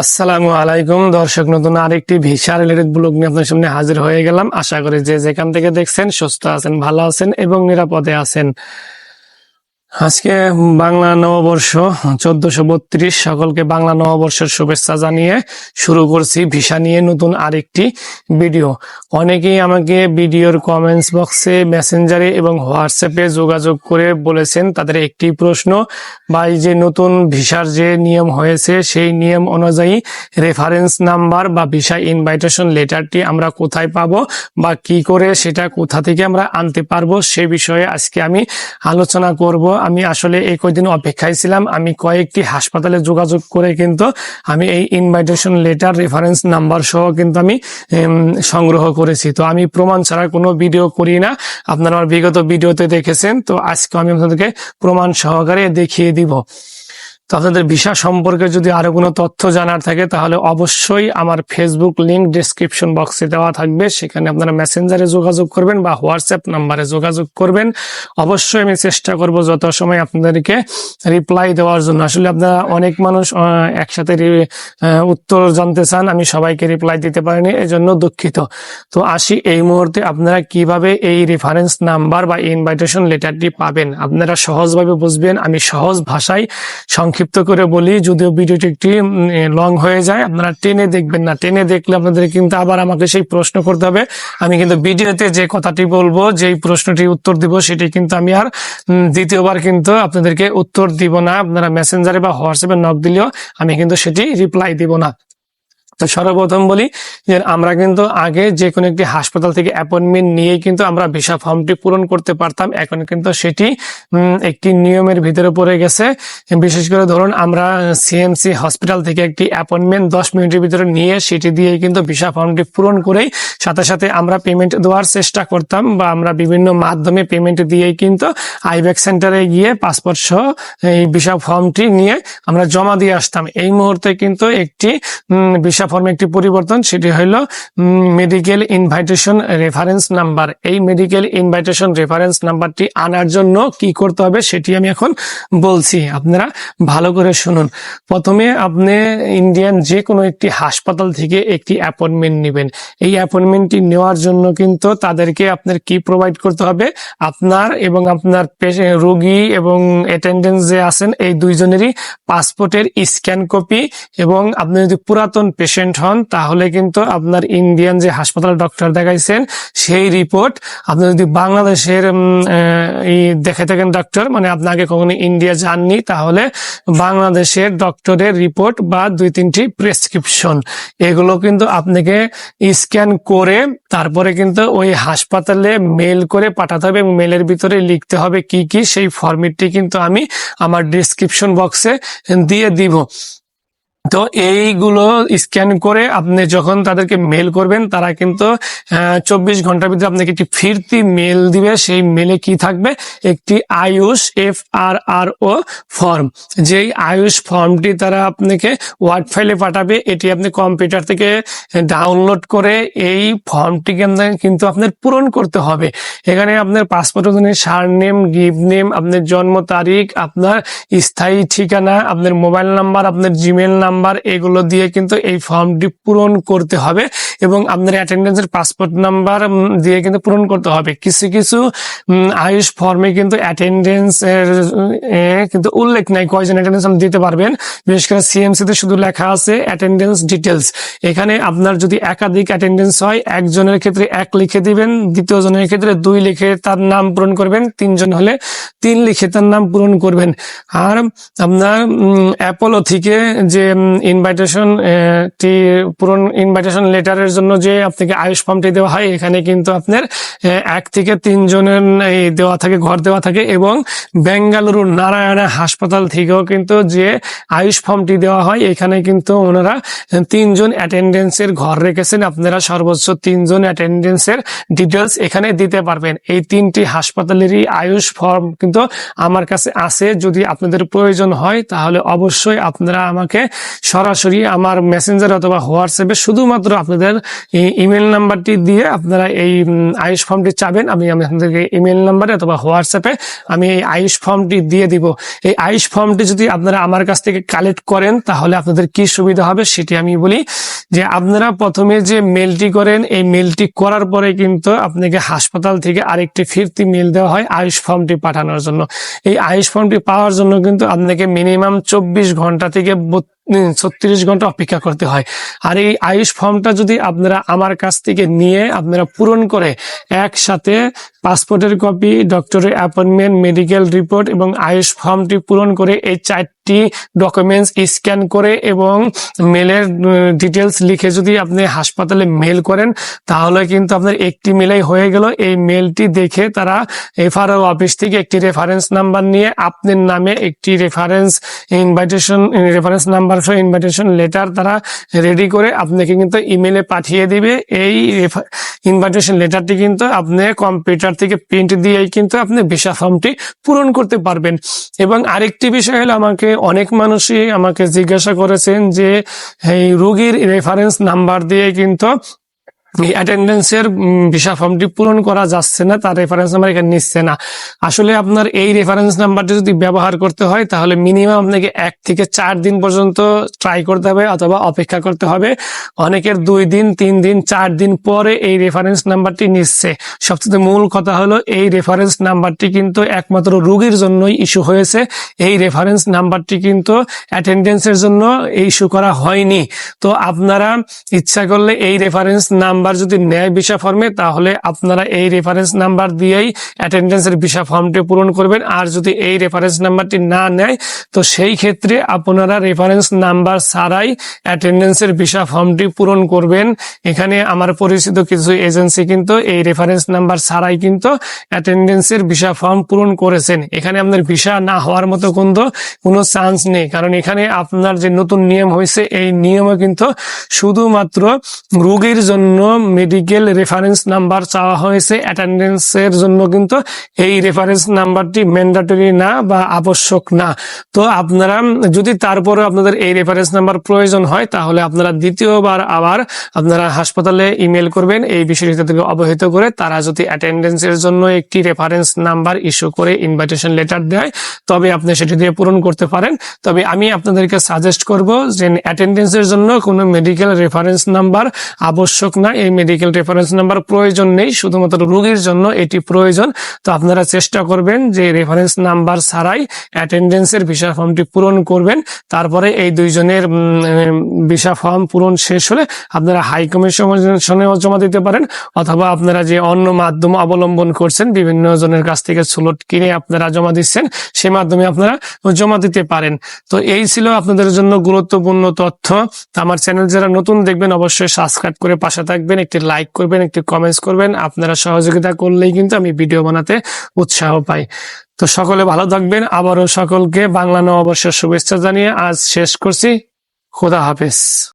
আসসালামু আলাইকুম, দর্শক নতুন আরেকটি ভিসা রিলেটেড ব্লগ নিয়ে আপনার সামনে হাজির হয়ে গেলাম। আশা করি যে যেখান থেকে দেখছেন, সুস্থ আছেন, ভালো আছেন এবং নিরাপদে আছেন। আজকে বাংলা নববর্ষ চোদ্দশো বত্রিশ। সকলকে বাংলা নববর্ষের শুভেচ্ছা জানিয়ে শুরু করছি ভিসা নিয়ে নতুন আরেকটি ভিডিও। অনেকেই আমাকে ভিডিওর কমেন্টস বক্সে মেসেঞ্জারে এবং হোয়াটসঅ্যাপে যোগাযোগ করে বলেছেন, তাদের একটি প্রশ্ন বা যে নতুন ভিসার যে নিয়ম হয়েছে, সেই নিয়ম অনুযায়ী রেফারেন্স নাম্বার বা ভিসা ইনভাইটেশন লেটারটি আমরা কোথায় পাবো বা কি করে সেটা কোথা থেকে আমরা আনতে পারব, সে বিষয়ে আজকে আমি আলোচনা করব। আমি আসলে এই কয়দিন অপেক্ষায় ছিলাম। আমি কয়েকটি হাসপাতালে যোগাযোগ করে কিন্তু আমি এই ইনভাইটেশন লেটার রেফারেন্স নাম্বার সহ কিন্তু আমি সংগ্রহ করেছি। তো আমি প্রমাণ ছাড়া কোনো ভিডিও করি না। আপনারা আমার বিগত ভিডিওতে দেখেছেন। তো আজকে আমি আপনাদেরকে প্রমাণ সহকারে দেখিয়ে দিব। তো আপনাদের ভিসা সম্পর্কে যদি আরও কোনো তথ্য জানার থাকে, তাহলে অবশ্যই আমার ফেসবুক লিংক ডিসক্রিপশন বক্সে দেওয়া থাকবে। সেখানে আপনারা মেসেঞ্জারে যোগাযোগ করবেন বা হোয়াটসঅ্যাপ নাম্বারে যোগাযোগ করবেন। অবশ্যই আমি চেষ্টা করব যত সময় আপনাদেরকে রিপ্লাই দেওয়ার জন্য। আসলে আপনারা অনেক মানুষ একসাথে উত্তর জানতে চান, আমি সবাইকে রিপ্লাই দিতে পারিনি, এজন্য দুঃখিত। তো আসি এই মুহূর্তে আপনারা কীভাবে এই রেফারেন্স নাম্বার বা ইনভাইটেশন লেটারটি পাবেন। আপনারা সহজভাবে বুঝবেন, আমি সহজ ভাষায় সংক্ষিপ্ত করে বলি, যদিও ভিডিওটি একটি লং হয়ে যায়, আপনারা টেনে দেখবেন না। টেনে দেখলে আপনাদের কিন্তু আবার আমাকে সেই প্রশ্ন করতে হবে। আমি কিন্তু ভিডিওতে যে কথাটি বলব, যেই প্রশ্নটি উত্তর দিব, সেটি কিন্তু আমি আর দ্বিতীয়বার কিন্তু আপনাদেরকে উত্তর দিব না। আপনারা মেসেঞ্জারে বা হোয়াটসঅ্যাপে নক দিলেও আমি কিন্তু সেটি রিপ্লাই দিব না। তো সর্বপ্রথম বলি যে আমরা কিন্তু আগে যে কোনো একটি হাসপাতাল থেকে অ্যাপয়েন্টমেন্ট নিয়ে কিন্তু আমরা ভিসা ফর্মটি পূরণ করতে পারতাম। এখন কিন্তু সেটি একটি নিয়মের ভিতরে পড়ে গেছে। বিশেষ করে ধরুন আমরা সিএমসি হসপিটাল থেকে একটি অ্যাপয়েন্টমেন্ট দশ মিনিটের ভিতরে নিয়ে সেটি দিয়ে কিন্তু ভিসা ফর্মটি পূরণ করেই সাথে সাথে আমরা পেমেন্ট দেওয়ার চেষ্টা করতাম বা আমরা বিভিন্ন মাধ্যমে পেমেন্ট দিয়েই কিন্তু আইব্যাক সেন্টারে গিয়ে পাসপোর্ট সহ এই ভিসা ফর্মটি নিয়ে আমরা জমা দিয়ে আসতাম। এই মুহূর্তে কিন্তু একটি ভিসা ফর্মে একটি পরিবর্তন, সেটি হলো মেডিকেল ইনভাইটেশন রেফারেন্স নাম্বার এই মেডিকেল ইনভাইটেশন রেফারেন্স নাম্বারটি আনার জন্য কি করতে হবে সেটি আমি এখন বলছি। আপনারা ভালো করে শুনুন। প্রথমে আপনি ইন্ডিয়ান যে কোনো একটি হাসপাতাল থেকে একটি অ্যাপয়েন্টমেন্ট নেবেন। এই অ্যাপয়েন্টমেন্টটি নেওয়ার জন্য কিন্তু তাদেরকে আপনার কি প্রোভাইড করতে হবে? আপনার এবং আপনার রোগী এবং অ্যাটেন্ডেন্স যে আছেন, এই দুইজনেরই পাসপোর্টের স্ক্যান কপি এবং আপনি যদি পুরাতন পেশেন্ট হন, তাহলে কিন্তু আপনার ইন্ডিয়ান যে হাসপাতাল ডক্টর দেখাইছেন, সেই রিপোর্ট আপনি যদি বাংলাদেশের দেখে থাকেন ডক্টর মানে আপনাকে কখনো ইন্ডিয়া যাননি, তাহলে বাংলাদেশের ডক্টরের রিপোর্ট বা দুই তিনটি প্রেসক্রিপশন এগুলো কিন্তু আপনাকে স্ক্যান করে তারপরে কিন্তু ওই হাসপাতালে মেল করে পাঠাতে হবে এবং মেলের ভিতরে লিখতে হবে কি কি, সেই ফরম্যাটটি কিন্তু আমি আমার ডিসক্রিপশন বক্সে দিয়ে দিব। তো এইগুলো স্ক্যান করে আপনি যখন তাদেরকে মেল করবেন, তারা কিন্তু চব্বিশ ঘণ্টার ভিতরে আপনাকে একটি ফিরতি মেল দিবে। সেই মেলে কি থাকবে? একটি AYUSH F R R O form যেই আয়ুষ ফর্মটি তারা আপনাকে ওয়ার্ড ফাইলে পাঠাবে, এটি আপনি কম্পিউটার থেকে ডাউনলোড করে এই ফর্মটিকে কিন্তু আপনার পূরণ করতে হবে। এখানে আপনার passport surname give name আপনার জন্ম তারিখ, আপনার স্থায়ী ঠিকানা, আপনার মোবাইল নাম্বার আপনার জিমেল নাম্বার এগুলো দিয়ে কিন্তু এই ফর্মটি পূরণ করতে হবে এবং আপনার অ্যাটেন্ডেন্সের পাসপোর্ট নাম্বার দিয়ে কিন্তু পূরণ করতে হবে। কিছু কিছু আয়ুষ ফর্মে কিন্তু অ্যাটেন্ডেন্স এর কিন্তু উল্লেখ নাই কয়জন অ্যাটেন্ডেন্স আপনি দিতে পারবেন। বিশেষ করে সিএমসি তে শুধু লেখা আছে অ্যাটেন্ডেন্স ডিটেলস এখানে আপনার যদি একাধিক অ্যাটেন্ডেন্স হয়, একজনের ক্ষেত্রে এক লিখে দিবেন দ্বিতীয় জনের ক্ষেত্রে দুই লিখে তার নাম পূরণ করবেন, তিনজন হলে তিন লিখে তার নাম পূরণ করবেন। আর আপনার অ্যাপোলো থেকে যে ইনভাইটেশন টি পূরণ ইনভাইটেশন লেটারের জন্য যে আপনাকে আয়ুষ ফর্মটি দেওয়া হয়, এখানে কিন্তু আপনার এক থেকে তিনজনের, এই, দেওয়া থাকে, ঘর দেওয়া থাকে এবং বেঙ্গালুরু নারায়ণা হাসপাতাল থেকেও কিন্তু যে আয়ুষ ফর্মটি দেওয়া হয়, এখানে কিন্তু ওনারা তিনজন অ্যাটেন্ডেন্সের ঘর রেখেছেন। আপনারা সর্বোচ্চ তিনজন অ্যাটেন্ডেন্সের ডিটেলস এখানে দিতে পারবেন। এই তিনটি হাসপাতালেরই আয়ুষ ফর্ম কিন্তু আমার কাছে আছে। যদি আপনাদের প্রয়োজন হয়, তাহলে অবশ্যই আপনারা আমাকে সরাসরি আমার মেসেঞ্জার অথবা হোয়াটসঅ্যাপে শুধুমাত্র আপনাদের ইমেল নাম্বারটি দিয়ে আপনারা এই আয়ুষ ফর্মটি চাবেন। আমি আপনাদেরকে ইমেল নাম্বারে অথবা হোয়াটসঅ্যাপে আমি এই আয়ুষ ফর্মটি দিয়ে দিব। এই আয়ুষ ফর্মটি যদি আপনারা আমার কাছ থেকে কালেক্ট করেন, তাহলে আপনাদের কি সুবিধা হবে সেটি আমি বলি যে আপনারা প্রথমে যে মেলটি করেন, এই মেলটি করার পরে কিন্তু আপনাকে হাসপাতাল থেকে আরেকটি ফিরতি মেল দেওয়া হয় আয়ুষ ফর্মটি পাঠানোর জন্য। এই আয়ুষ ফর্মটি পাওয়ার জন্য কিন্তু আপনাকে মিনিমাম চব্বিশ ঘণ্টা থেকে ছত্রিশ ঘণ্টা অপেক্ষা করতে হয়। আর এই আয়ুষ ফর্মটা যদি আপনারা আমার কাছ থেকে নিয়ে আপনারা পূরণ করে একসাথে পাসপোর্টের কপি, ডক্টরের অ্যাপয়েন্টমেন্ট, মেডিকেল রিপোর্ট এবং আয়ুষ ফর্মটি পূরণ করে এই চারটি ডকুমেন্টস স্ক্যান করে এবং মেলের ডিটেলস লিখে যদি আপনি হাসপাতালে মেল করেন, তাহলে কিন্তু আপনার একটি মেলাই হয়ে গেল। এই মেলটি দেখে তারা এফআরও অফিস থেকে একটি রেফারেন্স নাম্বার নিয়ে আপনার নামে একটি রেফারেন্স ইনভাইটেশন রেফারেন্স নাম্বার সহ ইনভাইটেশন লেটার তারা রেডি করে আপনাকে কিন্তু ইমেলে পাঠিয়ে দিবে। এই ইনভাইটেশন লেটারটি কিন্তু আপনি কম্পিউটার থেকে প্রিন্ট দিয়েই কিন্তু আপনি ভিসা ফর্মটি পূরণ করতে পারবেন। এবং আরেকটি বিষয় হলো আমাকে অনেক মানুষই আমাকে জিজ্ঞাসা করেছেন যে, এই রুগীর রেফারেন্স নাম্বার দিয়ে কিন্তু অ্যাটেন্ডেন্সের ভিসা ফর্মটি পূরণ করা যাচ্ছে না, তার রেফারেন্স নাম্বার এখানে নিচ্ছে না। আসলে আপনার এই রেফারেন্স নাম্বারটি যদি ব্যবহার করতে হয়, তাহলে মিনিমাম আপনাকে এক থেকে চার দিন পর্যন্ত ট্রাই করতে হবে অথবা অপেক্ষা করতে হবে। অনেকের দুই দিন, তিন দিন, চার দিন পরে এই রেফারেন্স নাম্বারটি নিচ্ছে। সবচেয়ে মূল কথা হলো, এই রেফারেন্স নাম্বারটি কিন্তু একমাত্র রোগীর জন্যই ইস্যু হয়েছে। এই রেফারেন্স নাম্বারটি কিন্তু অ্যাটেন্ডেন্সের জন্য ইস্যু করা হয়নি। তো আপনারা ইচ্ছা করলে এই রেফারেন্স নাম্বার যদি নেয় ভিসা ফর্মে তাহলে আপনারা এই রেফারেন্স নাম্বার দিয়েই অ্যাটেন্ডেন্সের ভিসা ফর্মটি পূরণ করবেন। আর যদি এই রেফারেন্স নাম্বারটি না নেয়, তো সেই ক্ষেত্রে আপনারা রেফারেন্স নাম্বার ছাড়াই অ্যাটেন্ডেন্সের ভিসা ফর্মটি পূরণ করবেন। এখানে আমার পরিচিত কিছু এজেন্সি কিন্তু এই রেফারেন্স নাম্বার ছাড়াই কিন্তু অ্যাটেন্ডেন্সের ভিসা ফর্ম পূরণ করেছেন। এখানে আপনার ভিসা না হওয়ার মতো কিন্তু কোনো চান্স নেই। কারণ এখানে আপনার যে নতুন নিয়ম হয়েছে, এই নিয়মে কিন্তু শুধুমাত্র রোগীর জন্য মেডিকেল রেফারেন্স নাম্বার চাওয়া হয়েছে। অ্যাটেন্ডেন্সের জন্য কিন্তু এই রেফারেন্স নাম্বারটি ম্যান্ডাটরি না বা আবশ্যক না। তো আপনারা যদি তারপরে আপনাদের এই রেফারেন্স নাম্বার প্রয়োজন হয়, তাহলে আপনারা দ্বিতীয়বার আবার আপনারা হাসপাতালে ইমেল করবেন। এই বিষয়টি তাদেরকে অবহিত করে তারা যদি অ্যাটেন্ডেন্সের জন্য একটি রেফারেন্স নাম্বার ইস্যু করে ইনভাইটেশন লেটার দেয়, তবে আপনি সেটি দিয়ে পূরণ করতে পারেন। তবে আমি আপনাদেরকে সাজেস্ট করব যে অ্যাটেন্ডেন্সের জন্য কোনো মেডিকেল রেফারেন্স নাম্বার আবশ্যক না। এই মেডিকেল রেফারেন্স নাম্বার প্রয়োজন নেই, শুধুমাত্র রোগীর জন্য এটি প্রয়োজন। তো আপনারা চেষ্টা করবেন যে রেফারেন্স নাম্বার ছাড়াই অ্যাটেন্ডেন্সের ভিসা ফর্মটি পূরণ করবেন। তারপরে এই দুইজনের ভিসা ফর্ম পূরণ শেষ হলে আপনারা হাই কমিশনেও জমা দিতে পারেন, অথবা আপনারা যে অন্য মাধ্যম অবলম্বন করছেন, বিভিন্ন জনের কাছ থেকে স্লট কিনে আপনারা জমা দিচ্ছেন, সে মাধ্যমে আপনারা জমা দিতে পারেন। তো এই ছিল আপনাদের জন্য গুরুত্বপূর্ণ তথ্য। আমার চ্যানেল যারা নতুন দেখবেন, অবশ্যই সাবস্ক্রাইব করে পাশে থাকবেন একটি লাইক করবেন, একটি কমেন্টস করবেন। আপনারা সহযোগিতা করলেই কিন্তু আমি ভিডিও বানাতে উৎসাহ পাই। তো সকলে ভালো থাকবেন। আবারও সকলকে বাংলা নববর্ষের শুভেচ্ছা জানিয়ে আজ শেষ করছি। খোদা হাফেজ।